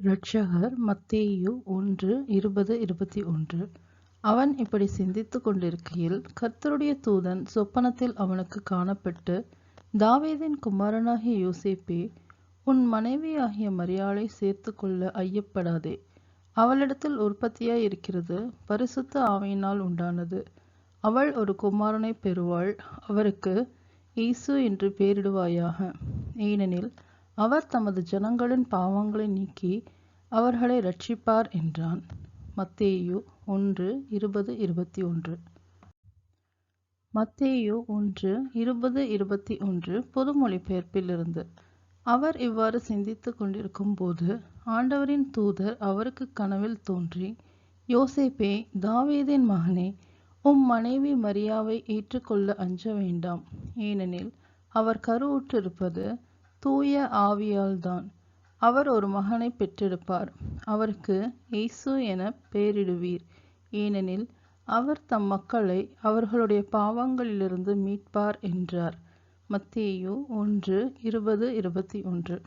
இரட்சகர் மத்தேயு ஒன்று இருபது இருபத்தி ஒன்று. அவன் இப்படி சிந்தித்துக் கொண்டிருக்கையில் கர்த்தருடைய தூதன் சொப்பனத்தில் அவனுக்கு காணப்பட்டு தாவீதின் குமாரனாகிய யோசேப்பே உன் மனைவியாகிய மரியாளை சேர்த்து கொள்ள ஐயப்படாதே. அவளிடத்தில் உற்பத்தியாய் இருக்கிறது பரிசுத்த ஆவையினால் உண்டானது. அவள் ஒரு குமாரனை பெறுவாள். அவருக்கு இயேசு என்று பெயரிடுவாயாக ஏனெனில் அவர் தமது ஜனங்களின் பாவங்களை நீக்கி அவர்களை ரட்சிப்பார் என்றான். மத்தேயு ஒன்று இருபது இருபத்தி ஒன்று. மத்தேயு ஒன்று இருபது இருபத்தி ஒன்று பொது மொழிபெயர்ப்பிலிருந்து. அவர் இவ்வாறு சிந்தித்துக் கொண்டிருக்கும் போது ஆண்டவரின் தூதர் அவருக்கு கனவில் தோன்றி யோசேப்பே தாவீதின் மகனே உம் மனைவி மரியாவை ஏற்றுக்கொள்ள அஞ்ச வேண்டாம். ஏனெனில் அவர் கருவுற்றிருப்பது தூய ஆவியால்தான் அவர் ஒரு மகனை பெற்றெடுப்பார் அவருக்கு இயேசு என பெயரிடுவீர். ஏனெனில் அவர் தம் மக்களை அவர்களுடைய பாவங்களிலிருந்து மீட்பார் என்றார். மத்தேயு ஒன்று இருபது இருபத்தி ஒன்று.